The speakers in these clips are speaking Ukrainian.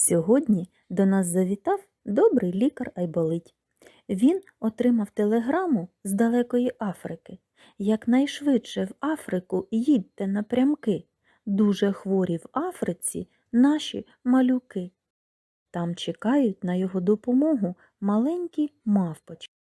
Сьогодні до нас завітав добрий лікар Айболить. Він отримав телеграму з далекої Африки. Якнайшвидше в Африку їдьте напрямки. Дуже хворі в Африці наші малюки. Там чекають на його допомогу маленькі мавпочки.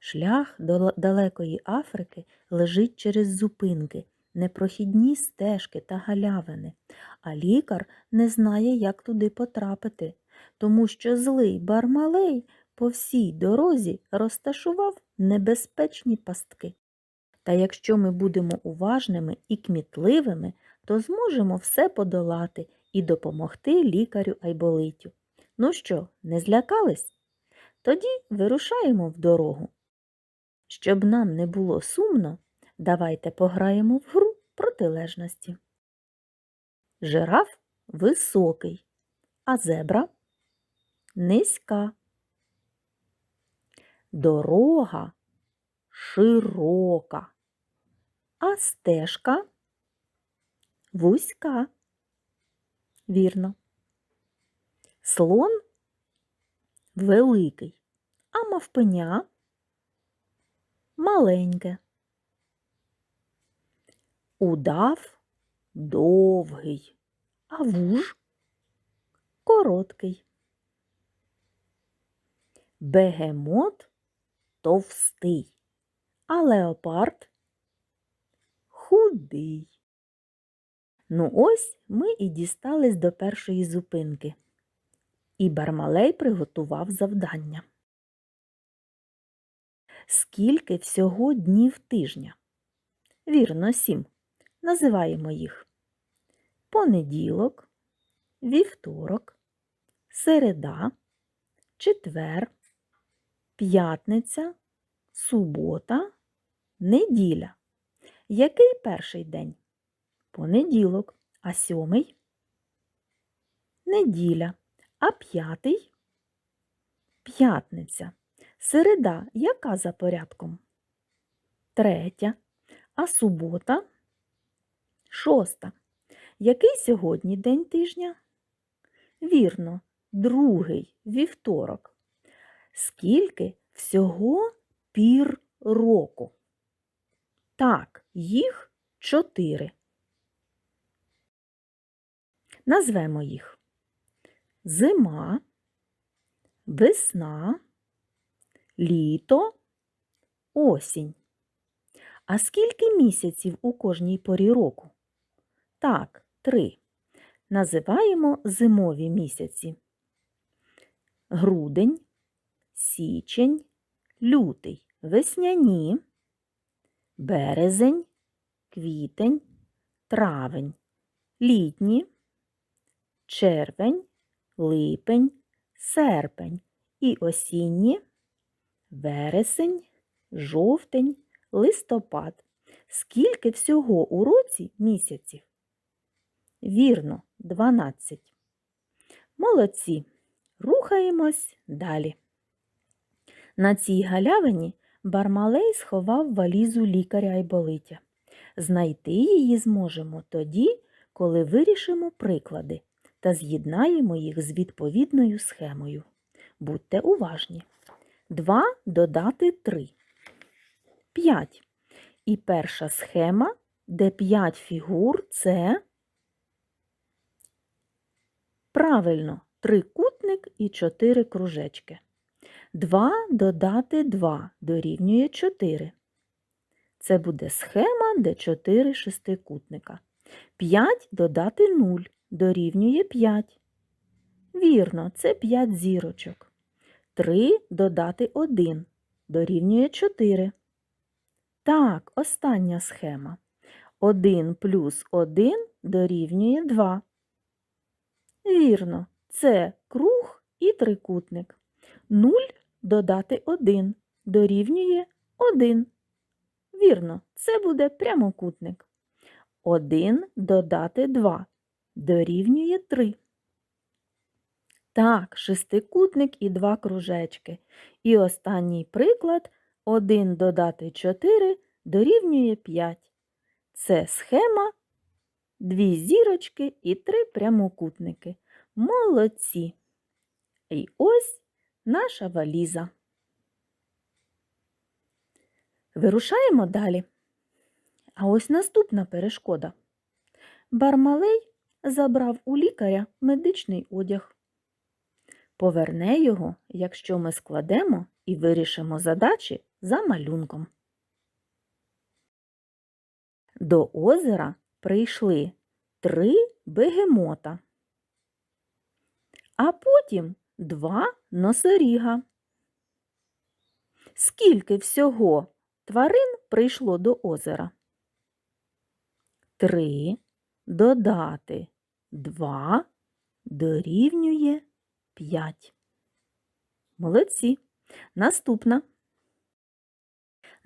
Шлях до далекої Африки лежить через зупинки, непрохідні стежки та галявини, а лікар не знає, як туди потрапити, тому що злий бармалей по всій дорозі розташував небезпечні пастки. Та якщо ми будемо уважними і кмітливими, то зможемо все подолати і допомогти лікарю Айболитю. Ну що, не злякались? Тоді вирушаємо в дорогу. Щоб нам не було сумно, давайте пограємо в гру протилежності. Жираф високий, а зебра низька. Дорога широка, а стежка вузька. Вірно. Слон великий, а мавпеня маленьке. Удав довгий, а вуж короткий. Бегемот товстий, а леопард худий. Ну ось ми і дістались до першої зупинки. І Бармалей приготував завдання. Скільки всього днів тижня? Вірно, сім. Називаємо їх понеділок, вівторок, середа, четвер, п'ятниця, субота, неділя. Який перший день? Понеділок, а сьомий неділя, а п'ятий п'ятниця. Середа яка за порядком? Третя, а субота шоста. Який сьогодні день тижня? Вірно, другий вівторок. Скільки всього пір року? Так, їх чотири. Назвемо їх зима, весна, літо, осінь. А скільки місяців у кожній порі року? Так, три. Називаємо зимові місяці. Грудень, січень, лютий, весняні, березень, квітень, травень, літні, червень, липень, серпень і осінні, вересень, жовтень, листопад. Скільки всього у році місяців? Вірно, 12. Молодці. Рухаємось далі. На цій галявині Бармалей сховав валізу лікаря Айболитя. Знайти її зможемо тоді, коли вирішимо приклади та з'єднаємо їх з відповідною схемою. Будьте уважні. 2 додати 3. 5. І перша схема, де 5 фігур це правильно трикутник і 4 кружечки. 2 додати 2 дорівнює 4. Це буде схема, де 4 шестикутника. 5 додати 0 дорівнює 5. Вірно, це 5 зірочок. 3 додати 1 дорівнює 4. Так, остання схема. 1 плюс 1 дорівнює 2. Вірно, це круг і трикутник. 0 додати 1 дорівнює 1. Вірно, це буде прямокутник. 1 додати 2 дорівнює 3. Так, шестикутник і два кружечки. І останній приклад 1 додати 4 дорівнює 5. Це схема, дві зірочки і три прямокутники. Молодці! І ось наша валіза. Вирушаємо далі. А ось наступна перешкода. Бармалей забрав у лікаря медичний одяг. Поверне його, якщо ми складемо і вирішимо задачі за малюнком. До озера прийшли три бегемота, а потім два носоріга. Скільки всього тварин прийшло до озера? Три додати два дорівнює п'ять. Молодці. Наступна.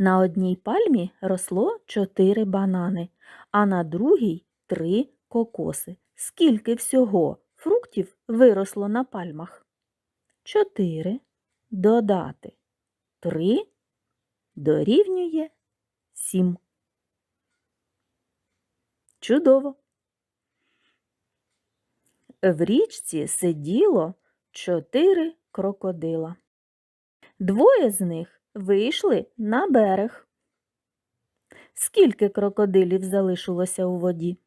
На одній пальмі росло чотири банани, а на другій три кокоси. Скільки всього фруктів виросло на пальмах? Чотири додати три дорівнює сім. Чудово. В річці сиділо чотири крокодила. Двоє з них вийшли на берег. Скільки крокодилів залишилося у воді?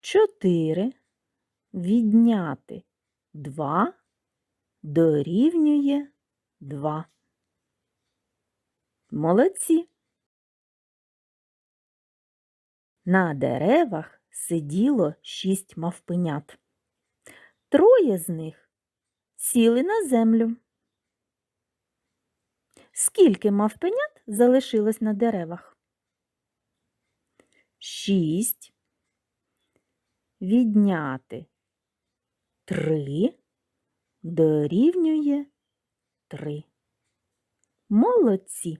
Чотири відняти два дорівнює два. Молодці. На деревах сиділо шість мавпенят. Троє з них сіли на землю. Скільки мавпенят залишилось на деревах? Шість. Відняти три дорівнює три. Молодці.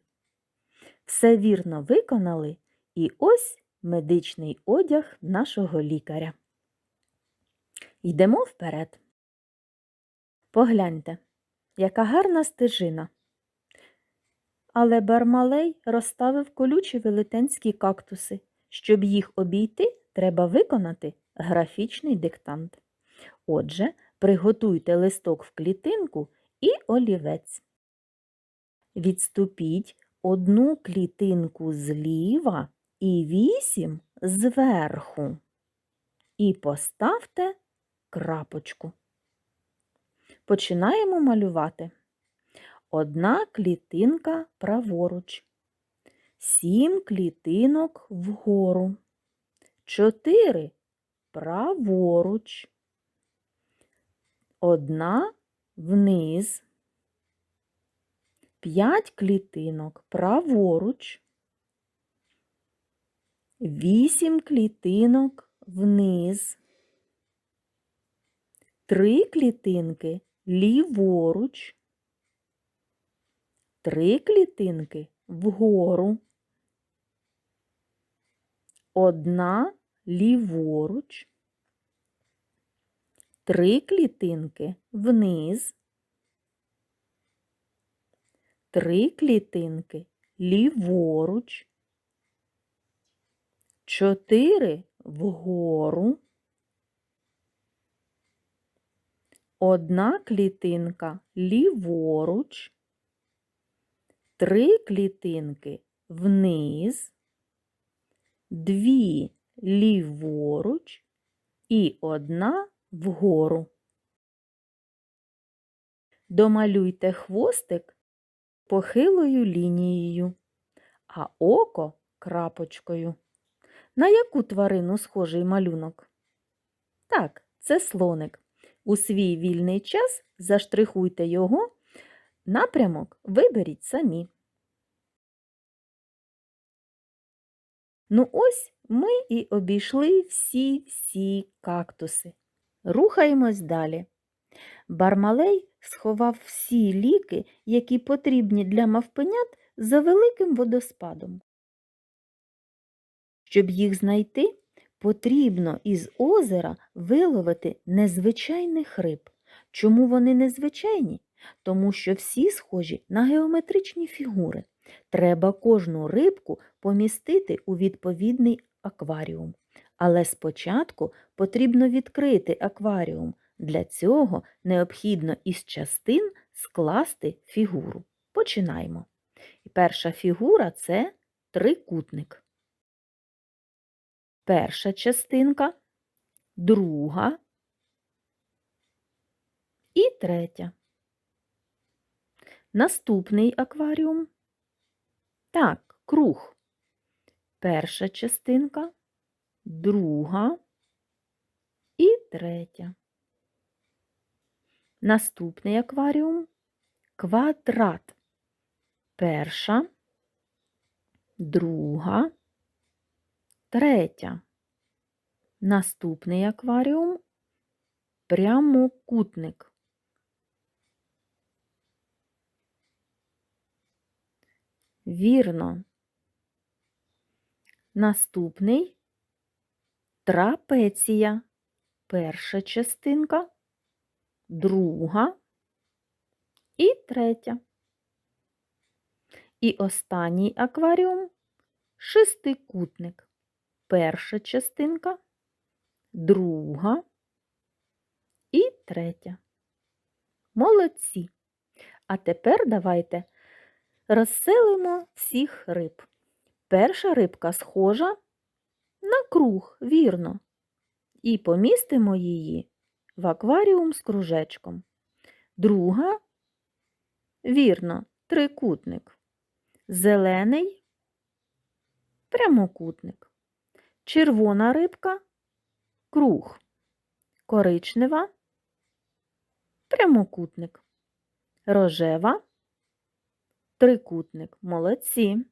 Все вірно виконали, і ось медичний одяг нашого лікаря. Йдемо вперед. Погляньте, яка гарна стежина. Але Бармалей розставив колючі велетенські кактуси. Щоб їх обійти, треба виконати графічний диктант. Отже, приготуйте листок в клітинку і олівець. Відступіть одну клітинку зліва і вісім зверху. І поставте крапочку. Починаємо малювати. Одна клітинка праворуч, сім клітинок вгору, чотири праворуч, одна вниз, п'ять клітинок праворуч, вісім клітинок вниз, три клітинки ліворуч, три клітинки вгору, одна ліворуч, три клітинки вниз, три клітинки ліворуч, чотири вгору, одна клітинка ліворуч, три клітинки вниз, дві ліворуч і одна вгору. Домалюйте хвостик похилою лінією, а око крапочкою. На яку тварину схожий малюнок? Так, це слоник. У свій вільний час заштрихуйте його, напрямок виберіть самі. Ну ось ми і обійшли всі-всі кактуси. Рухаємось далі. Бармалей сховав всі ліки, які потрібні для мавпенят, за великим водоспадом. Щоб їх знайти, потрібно із озера виловити незвичайних риб. Чому вони незвичайні? Тому що всі схожі на геометричні фігури. Треба кожну рибку помістити у відповідний акваріум. Але спочатку потрібно відкрити акваріум. Для цього необхідно із частин скласти фігуру. Починаємо. Перша фігура це трикутник. Перша частинка, друга і третя. Наступний акваріум. Так, круг. Перша частинка, друга і третя. Наступний акваріум квадрат. Перша, друга, третя. Наступний акваріум прямокутник. Вірно. Наступний трапеція. Перша частинка, друга і третя. І останній акваріум шестикутник. Перша частинка, друга і третя. Молодці. А тепер давайте розселимо всіх риб. Перша рибка схожа на круг, вірно. І помістимо її в акваріум з кружечком. Друга, вірно, трикутник. Зелений прямокутник. Червона рибка круг. Коричнева прямокутник. Рожева трикутник. Молодці.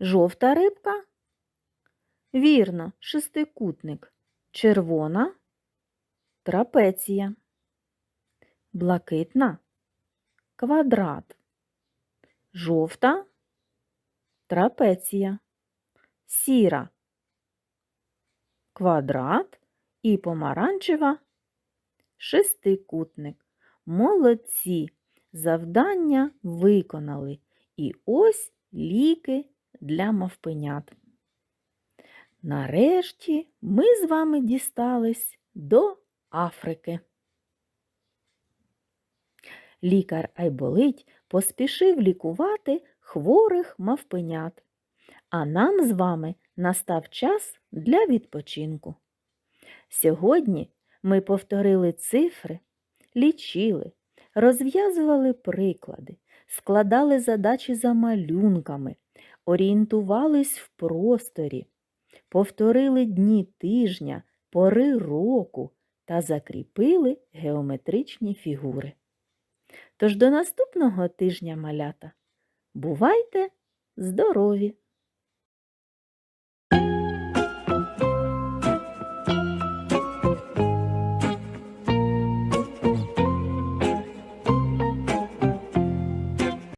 Жовта рибка. Вірно, шестикутник. Червона трапеція. Блакитна квадрат. Жовта трапеція. Сіра квадрат і помаранчева шестикутник. Молодці! Завдання виконали. І ось ліки для мавпенят. Нарешті ми з вами дістались до Африки. Лікар Айболить поспішив лікувати хворих мавпенят. А нам з вами настав час для відпочинку. Сьогодні ми повторили цифри, лічили, розв'язували приклади, складали задачі за малюнками, орієнтувались в просторі, повторили дні тижня, пори року та закріпили геометричні фігури. Тож до наступного тижня малята. Бувайте здорові!